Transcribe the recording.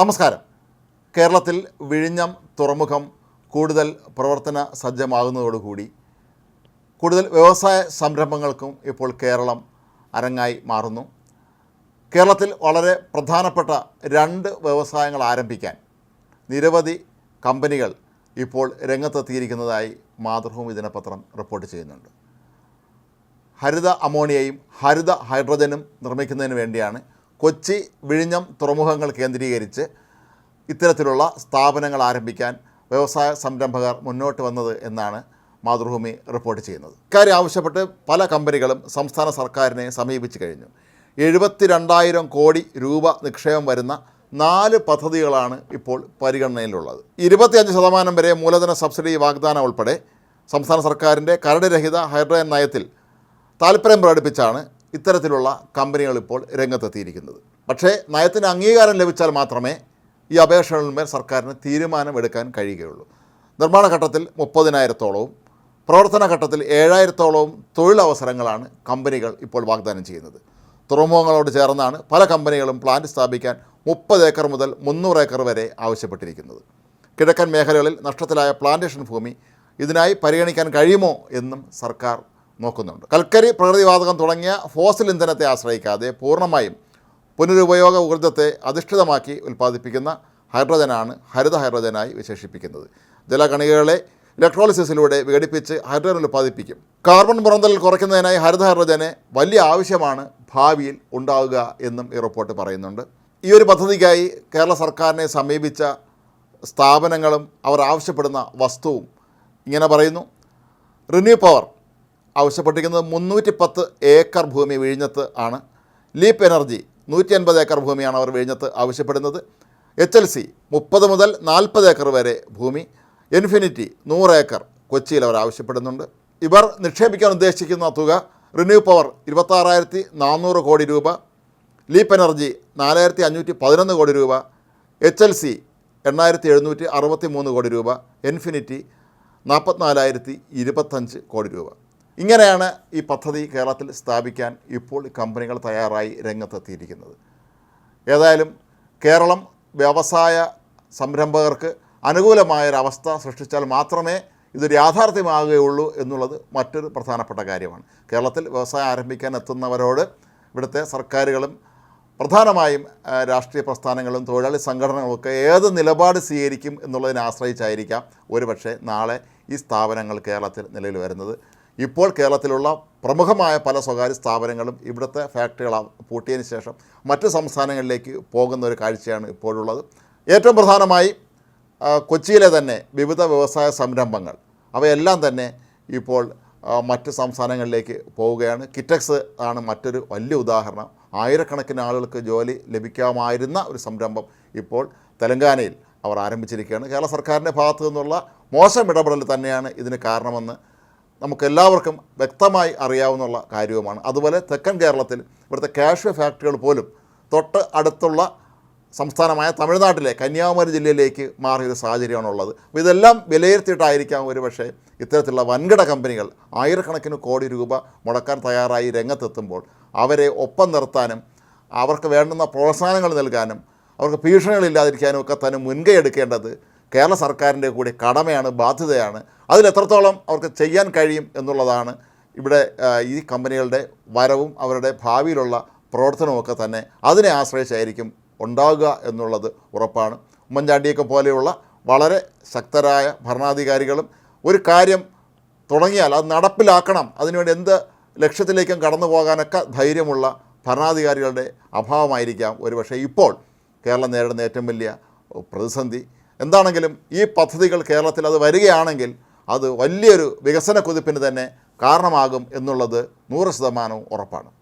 നമസ്കാരം. കേരളത്തിൽ വിഴിഞ്ഞം തുറമുഖം കൂടുതൽ പ്രവർത്തന സജ്ജമാകുന്നതോടുകൂടി കൂടുതൽ വ്യവസായ സംരംഭങ്ങൾക്കും ഇപ്പോൾ കേരളം അരങ്ങായി മാറുന്നു. കേരളത്തിൽ വളരെ പ്രധാനപ്പെട്ട രണ്ട് വ്യവസായങ്ങൾ ആരംഭിക്കാൻ നിരവധി കമ്പനികൾ ഇപ്പോൾ രംഗത്തെത്തിയിരിക്കുന്നതായി മാതൃഭൂമി ദിനപത്രം റിപ്പോർട്ട് ചെയ്യുന്നുണ്ട്. ഹരിത അമോണിയയും ഹരിത ഹൈഡ്രജനും നിർമ്മിക്കുന്നതിന് വേണ്ടിയാണ് കൊച്ചി വിഴിഞ്ഞം തുറമുഖങ്ങൾ കേന്ദ്രീകരിച്ച് ഇത്തരത്തിലുള്ള സ്ഥാപനങ്ങൾ ആരംഭിക്കാൻ വ്യവസായ സംരംഭകർ മുന്നോട്ട് വന്നത് എന്നാണ് മാതൃഭൂമി റിപ്പോർട്ട് ചെയ്യുന്നത്. ഇക്കാര്യം ആവശ്യപ്പെട്ട് പല കമ്പനികളും സംസ്ഥാന സർക്കാരിനെ സമീപിച്ചു കഴിഞ്ഞു. എഴുപത്തി രണ്ടായിരം കോടി രൂപ നിക്ഷേപം വരുന്ന നാല് പദ്ധതികളാണ് ഇപ്പോൾ പരിഗണനയിലുള്ളത്. ഇരുപത്തിയഞ്ച് ശതമാനം വരെ മൂലധന സബ്സിഡി വാഗ്ദാനം ഉൾപ്പെടെ സംസ്ഥാന സർക്കാരിന്റെ കരട് രഹിത ഹൈഡ്രജൻ നയത്തിൽ താല്പര്യം പ്രകടിപ്പിച്ചാണ് ഇത്തരത്തിലുള്ള കമ്പനികൾ ഇപ്പോൾ രംഗത്തെത്തിയിരിക്കുന്നത്. പക്ഷേ നയത്തിന് അംഗീകാരം ലഭിച്ചാൽ മാത്രമേ ഈ അപേക്ഷകളിന്മേൽ സർക്കാരിന് തീരുമാനമെടുക്കാൻ കഴിയുകയുള്ളൂ. നിർമ്മാണ ഘട്ടത്തിൽ മുപ്പതിനായിരത്തോളവും പ്രവർത്തന ഘട്ടത്തിൽ ഏഴായിരത്തോളവും തൊഴിലവസരങ്ങളാണ് കമ്പനികൾ ഇപ്പോൾ വാഗ്ദാനം ചെയ്യുന്നത്. തുറമുഖങ്ങളോട് ചേർന്നാണ് പല കമ്പനികളും പ്ലാന്റ് സ്ഥാപിക്കാൻ മുപ്പത് ഏക്കർ മുതൽ മുന്നൂറ് ഏക്കർ വരെ ആവശ്യപ്പെട്ടിരിക്കുന്നത്. കിഴക്കൻ മേഖലകളിൽ നഷ്ടത്തിലായ പ്ലാന്റേഷൻ ഭൂമി ഇതിനായി പരിഗണിക്കാൻ കഴിയുമോ എന്നും സർക്കാർ നോക്കുന്നുണ്ട്. കൽക്കരി പ്രകൃതിവാതകം തുടങ്ങിയ ഫോസിൽ ഇന്ധനത്തെ ആശ്രയിക്കാതെ പൂർണമായും പുനരുപയോഗ ഊർജത്തെ അധിഷ്ഠിതമാക്കി ഉൽപ്പാദിപ്പിക്കുന്ന ഹൈഡ്രജനാണ് ഹരിത ഹൈഡ്രജനായി വിശേഷിപ്പിക്കുന്നത്. ജലകണികകളെ ഇലക്ട്രോളിസിസിലൂടെ വിഘടിപ്പിച്ച് ഹൈഡ്രജൻ ഉൽപ്പാദിപ്പിക്കും. കാർബൺ പുറന്തൽ കുറയ്ക്കുന്നതിനായി ഹരിത ഹൈഡ്രജന് വലിയ ആവശ്യമാണ് ഭാവിയിൽ ഉണ്ടാവുക എന്നും ഈ റിപ്പോർട്ട് പറയുന്നുണ്ട്. ഈ ഒരു പദ്ധതിക്കായി കേരള സർക്കാരിനെ സമീപിച്ച സ്ഥാപനങ്ങളും അവർ ആവശ്യപ്പെടുന്ന വസ്തുവും ഇങ്ങനെ പറയുന്നു. റിന്യൂ പവർ ആവശ്യപ്പെട്ടിരിക്കുന്നത് മുന്നൂറ്റി പത്ത് ഏക്കർ ഭൂമി വിഴിഞ്ഞത്ത് ആണ്. ലീപ്പ് എനർജി നൂറ്റി അൻപത് ഏക്കർ ഭൂമിയാണ് അവർ വിഴിഞ്ഞത്ത് ആവശ്യപ്പെടുന്നത്. എച്ച് എൽ സി മുപ്പത് മുതൽ നാൽപ്പത് ഏക്കർ വരെ ഭൂമി. ഇൻഫിനിറ്റി നൂറ് ഏക്കർ കൊച്ചിയിൽ അവർ ആവശ്യപ്പെടുന്നുണ്ട്. ഇവർ നിക്ഷേപിക്കാൻ ഉദ്ദേശിക്കുന്ന തുക റിന്യൂ പവർ ഇരുപത്താറായിരത്തി നാനൂറ് കോടി രൂപ. ലീപ്പ് എനർജി നാലായിരത്തി അഞ്ഞൂറ്റി പതിനൊന്ന് കോടി രൂപ. എച്ച് എൽ സി എണ്ണായിരത്തി എഴുന്നൂറ്റി അറുപത്തി മൂന്ന് കോടി രൂപ. ഇൻഫിനിറ്റി നാൽപ്പത്തിനാലായിരത്തി ഇരുപത്തഞ്ച് കോടി രൂപ. ഇങ്ങനെയാണ് ഈ പദ്ധതി കേരളത്തിൽ സ്ഥാപിക്കാൻ ഇപ്പോൾ കമ്പനികൾ തയ്യാറായി രംഗത്തെത്തിയിരിക്കുന്നത്. ഏതായാലും കേരളം വ്യവസായ സംരംഭകർക്ക് അനുകൂലമായൊരവസ്ഥ സൃഷ്ടിച്ചാൽ മാത്രമേ ഇതൊരു യാഥാർത്ഥ്യമാകുകയുള്ളൂ എന്നുള്ളത് മറ്റൊരു പ്രധാനപ്പെട്ട കാര്യമാണ്. കേരളത്തിൽ വ്യവസായം ആരംഭിക്കാൻ എത്തുന്നവരോട് ഇവിടുത്തെ സർക്കാരുകളും പ്രധാനമായും രാഷ്ട്രീയ പ്രസ്ഥാനങ്ങളും തൊഴിലാളി സംഘടനകളൊക്കെ ഏത് നിലപാട് സ്വീകരിക്കും എന്നുള്ളതിനെ ആശ്രയിച്ചായിരിക്കാം ഒരുപക്ഷെ നാളെ ഈ സ്ഥാപനങ്ങൾ കേരളത്തിൽ നിലവിൽ വരുന്നത്. ഇപ്പോൾ കേരളത്തിലുള്ള പ്രമുഖമായ പല സ്വകാര്യ സ്ഥാപനങ്ങളും ഇവിടുത്തെ ഫാക്ടറികൾ പൂട്ടിയതിന് ശേഷം മറ്റ് സംസ്ഥാനങ്ങളിലേക്ക് പോകുന്ന ഒരു കാഴ്ചയാണ് ഇപ്പോഴുള്ളത്. ഏറ്റവും പ്രധാനമായി കൊച്ചിയിലെ തന്നെ വിവിധ വ്യവസായ സംരംഭങ്ങൾ. അവയെല്ലാം തന്നെ ഇപ്പോൾ മറ്റ് സംസ്ഥാനങ്ങളിലേക്ക് പോവുകയാണ്. കിറ്റക്സ് ആണ് മറ്റൊരു വലിയ ഉദാഹരണം. ആയിരക്കണക്കിന് ആളുകൾക്ക് ജോലി ലഭിക്കാമായിരുന്ന ഒരു സംരംഭം ഇപ്പോൾ തെലങ്കാനയിൽ അവർ ആരംഭിച്ചിരിക്കുകയാണ്. കേരള സർക്കാരിന്റെ ഭാഗത്തു നിന്നുള്ള മോശം ഇടപെടൽ തന്നെയാണ് ഇതിന് കാരണമെന്ന് നമുക്കെല്ലാവർക്കും വ്യക്തമായി അറിയാവുന്ന കാര്യവുമാണ്. അതുപോലെ തെക്കൻ കേരളത്തിൽ ഇവിടുത്തെ കാഷ്യൂ ഫാക്ടറികൾ പോലും തൊട്ട് അടുത്തുള്ള സംസ്ഥാനമായ തമിഴ്നാട്ടിലെ കന്യാകുമാരി ജില്ലയിലേക്ക് മാറിയ ഒരു സാഹചര്യമാണുള്ളത്. അപ്പോൾ ഇതെല്ലാം വിലയിരുത്തിയിട്ടായിരിക്കാം ഒരു പക്ഷേ ഇത്തരത്തിലുള്ള വൻകിട കമ്പനികൾ ആയിരക്കണക്കിന് കോടി രൂപ മുടക്കാൻ തയ്യാറായി രംഗത്തെത്തുമ്പോൾ അവരെ ഒപ്പം നിർത്താനും അവർക്ക് വേണ്ടുന്ന പ്രോത്സാഹനങ്ങൾ നൽകാനും അവർക്ക് ഭീഷണികളില്ലാതിരിക്കാനും ഒക്കെ തന്നെ മുൻകൈ എടുക്കേണ്ടത് കേരള സർക്കാരിന്റെ കൂടി കടമയാണ് ബാധ്യതയാണ്. അതിലെത്രത്തോളം അവർക്ക് ചെയ്യാൻ കഴിയും എന്നുള്ളതാണ് ഇവിടെ ഈ കമ്പനികളുടെ വരവും അവരുടെ ഭാവിയിലുള്ള പ്രവർത്തനമൊക്കെ തന്നെ അതിനെ ആശ്രയിച്ചായിരിക്കും ഉണ്ടാകുക എന്നുള്ളത് ഉറപ്പാണ്. ഉമ്മൻചാണ്ടിയൊക്കെ പോലെയുള്ള വളരെ ശക്തരായ ഭരണാധികാരികളും ഒരു കാര്യം തുടങ്ങിയാൽ അത് നടപ്പിലാക്കണം. അതിനുവേണ്ടി എന്ത് ലക്ഷ്യത്തിലേക്കും കടന്നു പോകാനൊക്കെ ധൈര്യമുള്ള ഭരണാധികാരികളുടെ അഭാവമായിരിക്കാം ഒരുപക്ഷെ ഇപ്പോൾ കേരളം നേരിടുന്ന ഏറ്റവും വലിയ പ്രതിസന്ധി. എന്താണെങ്കിലും ഈ പദ്ധതികൾ കേരളത്തിൽ അത് വരികയാണെങ്കിൽ അത് വലിയൊരു വികസന കുതിപ്പിന് തന്നെ കാരണമാകും എന്നുള്ളത് നൂറ് ശതമാനവും ഉറപ്പാണ്.